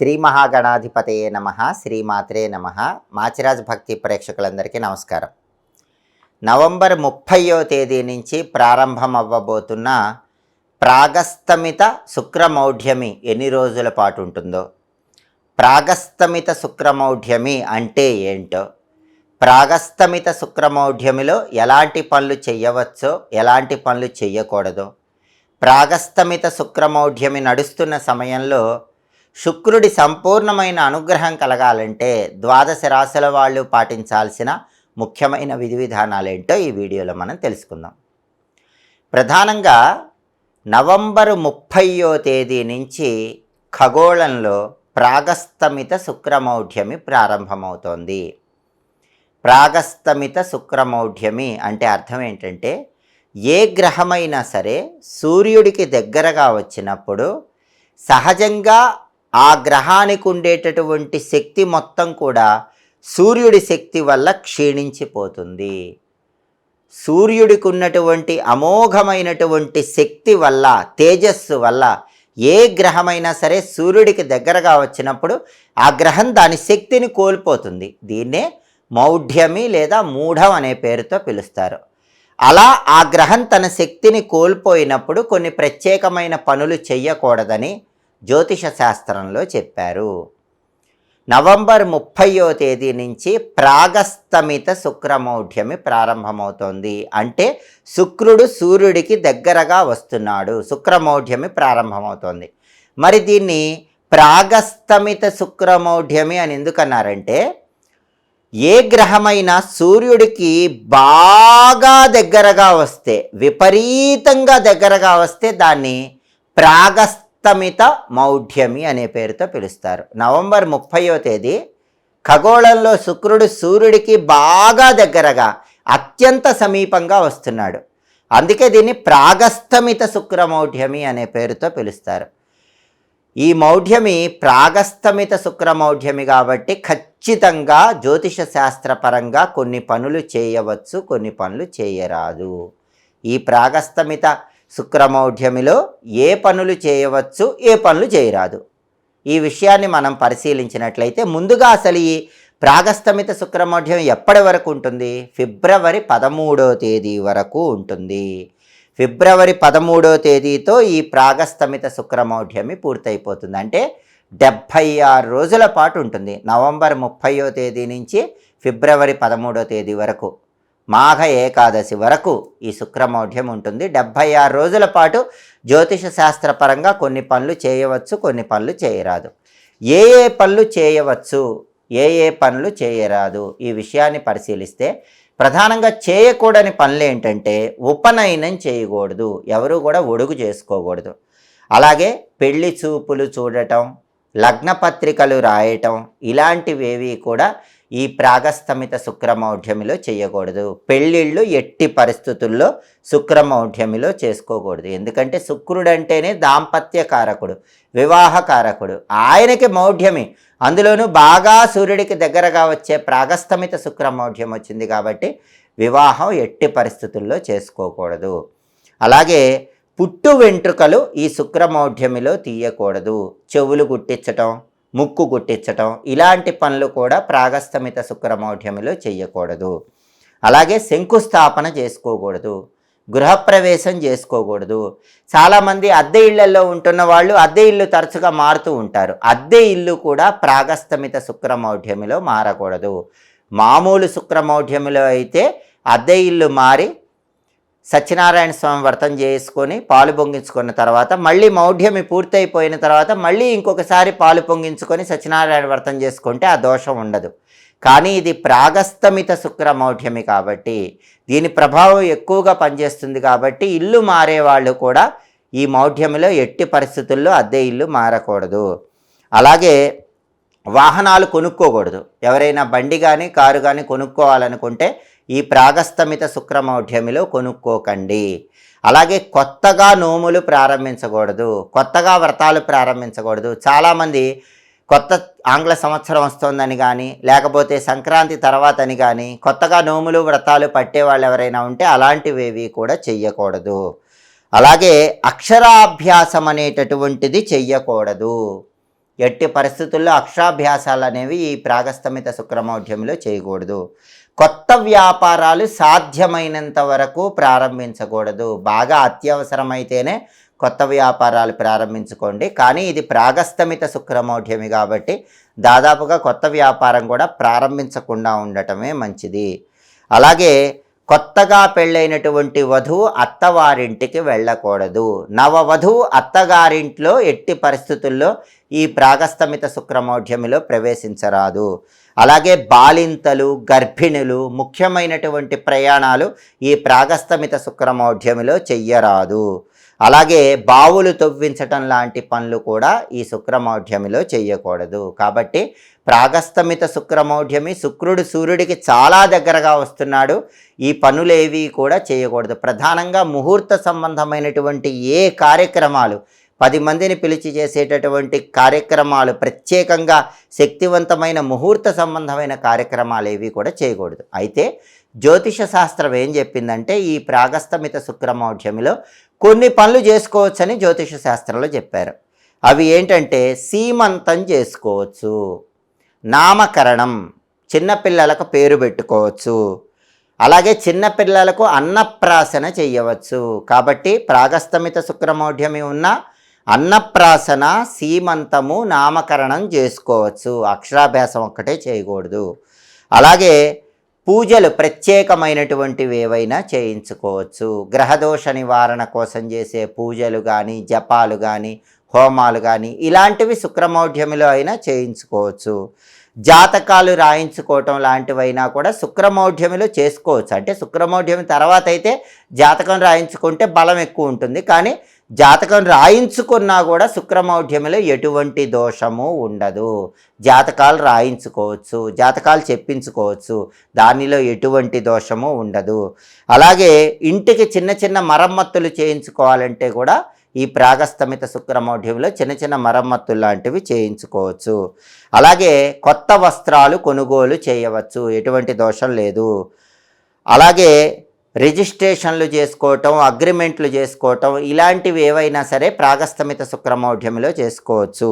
శ్రీ మహాగణాధిపతయే నమ శ్రీమాత్రే నమ. మాచిరాజ్ భక్తి ప్రేక్షకులందరికీ నమస్కారం. నవంబర్ ముప్పయో తేదీ నుంచి ప్రారంభం అవ్వబోతున్న ప్రాగస్తమిత శుక్రమౌఢ్యమి ఎన్ని రోజుల పాటు ఉంటుందో? ప్రాగస్తమిత శుక్రమౌఢ్యమి అంటే ఏంటో? ప్రాగస్తమిత శుక్రమౌఢ్యమిలో ఎలాంటి పనులు చేయవచ్చో ఎలాంటి పనులు చేయకూడదో ప్రాగస్తమిత శుక్రమౌఢ్యమి నడుస్తున్న సమయంలో శుక్రుడి సంపూర్ణమైన అనుగ్రహం కలగాలంటే ద్వాదశ రాశుల వాళ్ళు పాటించాల్సిన ముఖ్యమైన విధి విధానాలు ఏంటో ఈ వీడియోలో మనం తెలుసుకుందాం. ప్రధానంగా నవంబరు ముప్పయో తేదీ నుంచి ఖగోళంలో ప్రాగస్తమిత శుక్రమౌఢ్యమి ప్రారంభమవుతోంది. ప్రాగస్తమిత శుక్రమౌఢ్యమి అంటే అర్థం ఏంటంటే ఏ గ్రహమైనా సరే సూర్యుడికి దగ్గరగా వచ్చినప్పుడు సహజంగా ఆ గ్రహానికి ఉండేటటువంటి శక్తి మొత్తం కూడా సూర్యుడి శక్తి వల్ల క్షీణించిపోతుంది. సూర్యుడికి ఉన్నటువంటి అమోఘమైనటువంటి శక్తి వల్ల తేజస్సు వల్ల ఏ గ్రహమైనా సరే సూర్యుడికి దగ్గరగా వచ్చినప్పుడు ఆ గ్రహం దాని శక్తిని కోల్పోతుంది. దీన్నే మౌఢ్యమి లేదా మూఢం అనే పేరుతో పిలుస్తారు. అలా ఆ గ్రహం తన శక్తిని కోల్పోయినప్పుడు కొన్ని ప్రత్యేకమైన పనులు చెయ్యకూడదని జ్యోతిష శాస్త్రంలో చెప్పారు. నవంబర్ ముప్పయో తేదీ నుంచి ప్రాగస్తమిత శుక్రమౌఢ్యమి ప్రారంభమవుతోంది. అంటే శుక్రుడు సూర్యుడికి దగ్గరగా వస్తున్నాడు. శుక్రమౌఢ్యమి ప్రారంభమవుతోంది. మరి దీన్ని ప్రాగస్తమిత శుక్రమౌఢ్యమి అని ఎందుకన్నారంటే ఏ గ్రహమైనా సూర్యుడికి బాగా దగ్గరగా వస్తే విపరీతంగా దగ్గరగా వస్తే దాన్ని ప్రాగస్తమిత మౌఢ్యమి అనే పేరుతో పిలుస్తారు. నవంబర్ ముప్పయో తేదీ ఖగోళంలో శుక్రుడు సూర్యుడికి బాగా దగ్గరగా అత్యంత సమీపంగా వస్తున్నాడు. అందుకే దీన్ని ప్రాగస్తమిత శుక్రమౌఢ్యమి అనే పేరుతో పిలుస్తారు. ఈ మౌఢ్యమి ప్రాగస్తమిత శుక్రమౌఢ్యమి కాబట్టి ఖచ్చితంగా జ్యోతిష శాస్త్రపరంగా కొన్ని పనులు చేయవచ్చు కొన్ని పనులు చేయరాదు. ఈ ప్రాగస్తమిత శుక్రమౌఢ్యమిలో ఏ పనులు చేయవచ్చు ఏ పనులు చేయరాదు. ఈ విషయాన్ని మనం పరిశీలించినట్లయితే ముందుగా అసలు ఈ ప్రాగస్తమిత శుక్రమౌఢ్యం ఎప్పటి వరకు ఉంటుంది? ఫిబ్రవరి పదమూడో తేదీ వరకు ఉంటుంది. ఫిబ్రవరి పదమూడో తేదీతో ఈ ప్రాగస్తమిత శుక్రమౌఢ్యమి పూర్తయిపోతుంది. అంటే డెబ్భై ఆరు రోజుల పాటు ఉంటుంది. నవంబర్ ముప్పయో తేదీ నుంచి ఫిబ్రవరి పదమూడో తేదీ వరకు. మాఘ ఏకాదశి వరకు ఈ శుక్రమౌఢ్యం ఉంటుంది. డెబ్భై ఆరు రోజుల పాటు జ్యోతిష శాస్త్రపరంగా కొన్ని పనులు చేయవచ్చు కొన్ని పనులు చేయరాదు. ఏ ఏ పనులు చేయవచ్చు ఏ ఏ పనులు చేయరాదు ఈ విషయాన్ని పరిశీలిస్తే ప్రధానంగా చేయకూడని పనులు ఏంటంటే ఉపనయనం చేయకూడదు. ఎవరు కూడా ఒడుగు చేసుకోకూడదు. అలాగే పెళ్ళి చూపులు చూడటం లగ్నపత్రికలు రాయటం ఇలాంటివేవి కూడా ఈ ప్రాగస్తమిత శుక్రమౌఢ్యమిలో చేయకూడదు. పెళ్ళిళ్ళు ఎట్టి పరిస్థితుల్లో శుక్రమౌఢ్యమిలో చేసుకోకూడదు. ఎందుకంటే శుక్రుడు అంటేనే దాంపత్య కారకుడు వివాహ కారకుడు ఆయనకి మౌఢ్యమి. అందులోనూ బాగా సూర్యుడికి దగ్గరగా వచ్చే ప్రాగస్తమిత శుక్రమౌఢ్యం వచ్చింది కాబట్టి వివాహం ఎట్టి పరిస్థితుల్లో చేసుకోకూడదు. అలాగే పుట్టు వెంట్రుకలు ఈ శుక్రమౌఢ్యమిలో తీయకూడదు. చెవులు గుట్టించటం ముక్కు గుట్టించటం ఇలాంటి పనులు కూడా ప్రాగస్తమిత శుక్రమౌఢ్యమిలో చేయకూడదు అలాగే శంకుస్థాపన చేసుకోకూడదు. గృహప్రవేశం చేసుకోకూడదు. చాలామంది అద్దె ఇళ్ళలో ఉంటున్న వాళ్ళు అద్దె ఇల్లు తరచుగా మారుతూ ఉంటారు. అద్దె ఇల్లు కూడా ప్రాగస్తమిత శుక్రమౌఢ్యమిలో మారకూడదు. మామూలు శుక్రమౌఢ్యమిలో అయితే అద్దె ఇల్లు మారి సత్యనారాయణ స్వామి వ్రతం చేసుకొని పాలు పొంగించుకున్న తర్వాత మళ్ళీ మౌఢ్యమి పూర్తయిపోయిన తర్వాత మళ్ళీ ఇంకొకసారి పాలు పొంగించుకొని సత్యనారాయణ వ్రతం చేసుకుంటే ఆ దోషం ఉండదు. కానీ ఇది ప్రాగస్తమిత శుక్ర మౌఢ్యమి కాబట్టి దీని ప్రభావం ఎక్కువగా పనిచేస్తుంది కాబట్టి ఇల్లు మారే వాళ్ళు కూడా ఈ మౌఢ్యమిలో ఎట్టి పరిస్థితుల్లో అద్దె ఇల్లు మారకూడదు. అలాగే వాహనాలు కొనుక్కోకూడదు. ఎవరైనా బండి కానీ కారు కానీ కొనుక్కోవాలనుకుంటే ఈ ప్రాగస్తమిత శుక్రమౌఢ్యమిలో కొనుక్కోకండి. అలాగే కొత్తగా నోములు ప్రారంభించకూడదు కొత్తగా వ్రతాలు ప్రారంభించకూడదు. చాలామంది కొత్త ఆంగ్ల సంవత్సరం వస్తోందని కానీ లేకపోతే సంక్రాంతి తర్వాత అని కానీ కొత్తగా నోములు వ్రతాలు పట్టే వాళ్ళు ఎవరైనా ఉంటే అలాంటివేవి కూడా చెయ్యకూడదు. అలాగే అక్షరాభ్యాసం అనేటటువంటిది చెయ్యకూడదు. ఎట్టి పరిస్థితుల్లో అక్షరాభ్యాసాలు అనేవి ఈ ప్రాగస్తమిత శుక్రమౌఢ్యంలో చేయకూడదు. కొత్త వ్యాపారాలు సాధ్యమైనంత వరకు ప్రారంభించకూడదు. బాగా అత్యవసరమైతేనే కొత్త వ్యాపారాలు ప్రారంభించుకోండి. కానీ ఇది ప్రాగస్తమిత శుక్రమౌఢ్యమి కాబట్టి దాదాపుగా కొత్త వ్యాపారం కూడా ప్రారంభించకుండా ఉండటమే మంచిది. అలాగే కొత్తగా పెళ్ళైనటువంటి వధువు అత్తవారింటికి వెళ్ళకూడదు. నవవధువు అత్తగారింట్లో ఎట్టి పరిస్థితుల్లో ఈ ప్రాగస్తమిత శుక్రమౌఢ్యమిలో ప్రవేశించరాదు. అలాగే బాలింతలు గర్భిణులు ముఖ్యమైనటువంటి ప్రయాణాలు ఈ ప్రాగస్తమిత శుక్రమౌఢ్యమిలో చెయ్యరాదు. అలాగే బావులు తవ్వించటం లాంటి పనులు కూడా ఈ శుక్రమౌఢ్యమిలో చేయకూడదు కాబట్టి ప్రాగస్తమిత శుక్రమౌఢ్యమి శుక్రుడు సూర్యుడికి చాలా దగ్గరగా వస్తున్నాడు. ఈ పనులేవి కూడా చేయకూడదు ప్రధానంగా ముహూర్త సంబంధమైనటువంటి ఏ కార్యక్రమాలు పది మందిని పిలిచి చేసేటటువంటి కార్యక్రమాలు ప్రత్యేకంగా శక్తివంతమైన ముహూర్త సంబంధమైన కార్యక్రమాలు ఏవి కూడా చేయకూడదు. అయితే జ్యోతిష శాస్త్రం ఏం చెప్పిందంటే ఈ ప్రాగస్తమిత శుక్రమౌఢ్యమిలో కొన్ని పనులు చేసుకోవచ్చని జ్యోతిష శాస్త్రంలో చెప్పారు. అవి ఏంటంటే సీమంతం చేసుకోవచ్చు నామకరణం చిన్నపిల్లలకు పేరు పెట్టుకోవచ్చు అలాగే చిన్నపిల్లలకు అన్నప్రాసన చేయవచ్చు. కాబట్టి ప్రాగస్తమిత శుక్రమౌఢ్యమి ఉన్న అన్నప్రాసన సీమంతము నామకరణం చేసుకోవచ్చు. అక్షరాభ్యాసం ఒక్కటే చేయకూడదు. అలాగే పూజలు ప్రత్యేకమైనటువంటివి ఏవైనా చేయించుకోవచ్చు. గ్రహదోష నివారణ కోసం చేసే పూజలు కానీ జపాలు కానీ హోమాలు కానీ ఇలాంటివి శుక్రమౌఢ్యమిలో అయినా చేయించుకోవచ్చు. జాతకాలు రాయించుకోవటం లాంటివైనా కూడా శుక్రమౌఢ్యమిలో చేసుకోవచ్చు. అంటే శుక్రమౌఢ్యమి తర్వాత అయితే జాతకం రాయించుకుంటే బలం ఎక్కువ ఉంటుంది. కానీ జాతకం రాయించుకున్నా కూడా శుక్రమౌఢ్యంలో ఎటువంటి దోషము ఉండదు. జాతకాలు రాయించుకోవచ్చు జాతకాలు చెప్పించుకోవచ్చు దానిలో ఎటువంటి దోషము ఉండదు. అలాగే ఇంటికి చిన్న చిన్న మరమ్మత్తులు చేయించుకోవాలంటే కూడా ఈ ప్రాగస్తమిత శుక్రమౌఢ్యంలో చిన్న చిన్న మరమ్మత్తులు లాంటివి చేయించుకోవచ్చు. అలాగే కొత్త వస్త్రాలు కొనుగోలు చేయవచ్చు ఎటువంటి దోషం లేదు. అలాగే రిజిస్ట్రేషన్లు చేసుకోవటం అగ్రిమెంట్లు చేసుకోవటం ఇలాంటివి ఏవైనా సరే ప్రాగస్తమిత శుక్రమౌఢ్యంలో చేసుకోవచ్చు.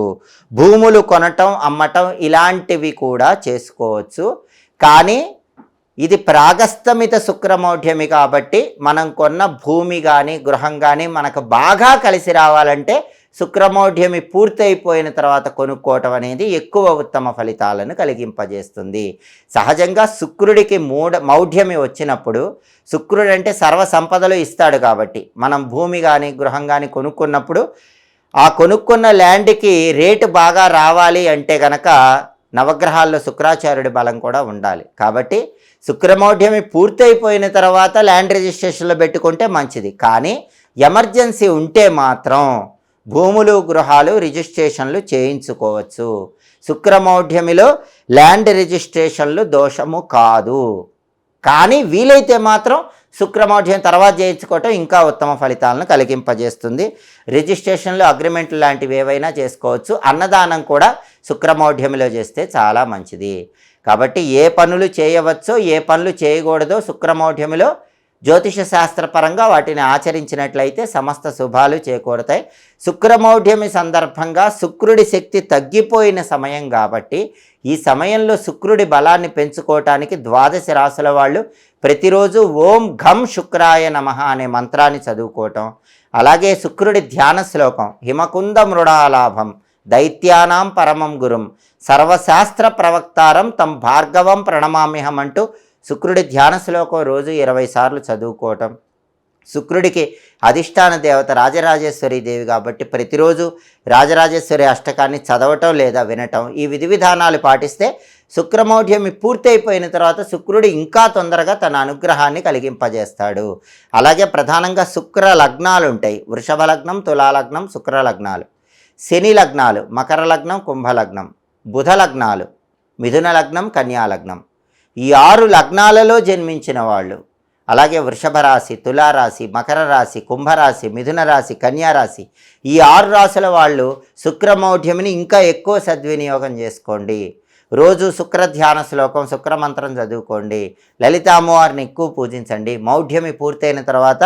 భూములు కొనటం అమ్మటం ఇలాంటివి కూడా చేసుకోవచ్చు. కానీ ఇది ప్రాగస్తమిత శుక్రమౌఢ్యమి కాబట్టి మనం కొన్న భూమి కానీ గృహం కానీ మనకు బాగా కలిసి రావాలంటే శుక్రమౌఢ్యమి పూర్తయిపోయిన తర్వాత కొనుక్కోవటం అనేది ఎక్కువ ఉత్తమ ఫలితాలను కలిగింపజేస్తుంది. సహజంగా శుక్రుడికి మూఢ మౌఢ్యమి వచ్చినప్పుడు శుక్రుడు అంటే సర్వ సంపదలు ఇస్తాడు కాబట్టి మనం భూమి కానీ గృహం కానీ కొనుక్కున్నప్పుడు ఆ కొనుక్కున్న ల్యాండ్కి రేటు బాగా రావాలి అంటే గనక నవగ్రహాల్లో శుక్రాచార్యుడి బలం కూడా ఉండాలి. కాబట్టి శుక్రమౌఢ్యమి పూర్తయిపోయిన తర్వాత ల్యాండ్ రిజిస్ట్రేషన్లో పెట్టుకుంటే మంచిది. కానీ ఎమర్జెన్సీ ఉంటే మాత్రం భూములు గృహాలు రిజిస్ట్రేషన్లు చేయించుకోవచ్చు. శుక్రమౌఢ్యమిలో ల్యాండ్ రిజిస్ట్రేషన్లు దోషము కాదు. కానీ వీలైతే మాత్రం శుక్రమౌఢ్యం తర్వాత చేయించుకోవటం ఇంకా ఉత్తమ ఫలితాలను కలిగింపజేస్తుంది. రిజిస్ట్రేషన్లు అగ్రిమెంట్లు లాంటివి ఏవైనా చేసుకోవచ్చు. అన్నదానం కూడా శుక్రమౌఢ్యంలో చేస్తే చాలా మంచిది. కాబట్టి ఏ పనులు చేయవచ్చో ఏ పనులు చేయకూడదో శుక్రమౌఢ్యమిలో జ్యోతిష శాస్త్రపరంగా వాటిని ఆచరించినట్లయితే సమస్త శుభాలు చేకూరతాయి. శుక్రమౌఢ్యమి సందర్భంగా శుక్రుడి శక్తి తగ్గిపోయిన సమయం కాబట్టి ఈ సమయంలో శుక్రుడి బలాన్ని పెంచుకోవటానికి ద్వాదశ రాసుల వాళ్ళు ప్రతిరోజు ఓం ఘం శుక్రాయ నమ అనే మంత్రాన్ని చదువుకోవటం. అలాగే శుక్రుడి ధ్యాన శ్లోకం హిమకుంద మృడాలాభం దైత్యానాం పరమం గురుం సర్వశాస్త్ర ప్రవక్తారం తం భార్గవం ప్రణమామిహం అంటూ శుక్రుడి ధ్యాన శ్లోకం రోజు ఇరవై సార్లు చదువుకోవటం. శుక్రుడికి అధిష్టాన దేవత రాజరాజేశ్వరి దేవి కాబట్టి ప్రతిరోజు రాజరాజేశ్వరి అష్టకాన్ని చదవటం లేదా వినటం ఈ విధి విధానాలు పాటిస్తే శుక్రమౌఢ్యమి పూర్తయిపోయిన తర్వాత శుక్రుడు ఇంకా తొందరగా తన అనుగ్రహాన్ని కలిగింపజేస్తాడు. అలాగే ప్రధానంగా శుక్ర లగ్నాలు ఉంటాయి. వృషభ లగ్నం తులాలగ్నం శుక్ర లగ్నాలు. శని లగ్నాలు మకర లగ్నం కుంభ లగ్నం బుధ లగ్నాలు మిథున లగ్నం కన్యా లగ్నం. ఈ ఆరు లగ్నాలలో జన్మించిన వాళ్ళు. అలాగే వృషభ రాశి తులారాశి మకర రాశి కుంభరాశి మిథున రాశి కన్యారాశి ఈ ఆరు రాశుల వాళ్ళు శుక్రమౌఢ్యమిని ఇంకా ఎక్కువ సద్వినియోగం చేసుకోండి. రోజు శుక్ర ధ్యాన శ్లోకం శుక్రమంత్రం చదువుకోండి. లలితామ్మవారిని ఎక్కువ పూజించండి. మౌఢ్యమి పూర్తయిన తర్వాత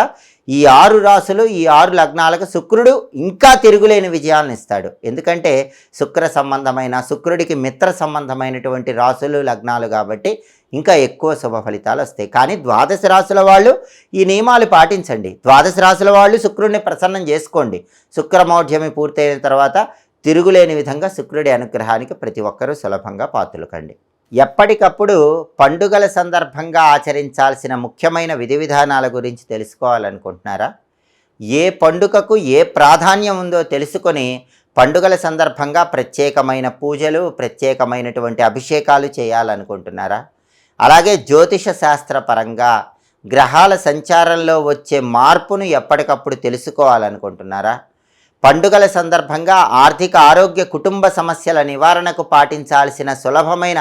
ఈ ఆరు రాసులు ఈ ఆరు లగ్నాలకు శుక్రుడు ఇంకా తిరుగులేని విజయాలను ఇస్తాడు. ఎందుకంటే శుక్ర సంబంధమైన శుక్రుడికి మిత్ర సంబంధమైనటువంటి రాసులు లగ్నాలు కాబట్టి ఇంకా ఎక్కువ శుభ ఫలితాలు వస్తాయి. కానీ ద్వాదశ రాశుల వాళ్ళు ఈ నియమాలు పాటించండి. ద్వాదశ రాశుల వాళ్ళు శుక్రుడిని ప్రసన్నం చేసుకోండి. శుక్రమౌఢ్యమి పూర్తయిన తర్వాత తిరుగులేని విధంగా శుక్రుడి అనుగ్రహానికి ప్రతి ఒక్కరూ సులభంగా పాత్రలు కండి. ఎప్పటికప్పుడు పండుగల సందర్భంగా ఆచరించాల్సిన ముఖ్యమైన విధి విధానాల గురించి తెలుసుకోవాలనుకుంటున్నారా? ఏ పండుగకు ఏ ప్రాధాన్యం ఉందో తెలుసుకొని పండుగల సందర్భంగా ప్రత్యేకమైన పూజలు ప్రత్యేకమైనటువంటి అభిషేకాలు చేయాలనుకుంటున్నారా? అలాగే జ్యోతిష శాస్త్ర పరంగా గ్రహాల సంచారంలో వచ్చే మార్పును ఎప్పటికప్పుడు తెలుసుకోవాలనుకుంటున్నారా? పండుగల సందర్భంగా ఆర్థిక ఆరోగ్య కుటుంబ సమస్యల నివారణకు పాటించాల్సిన సులభమైన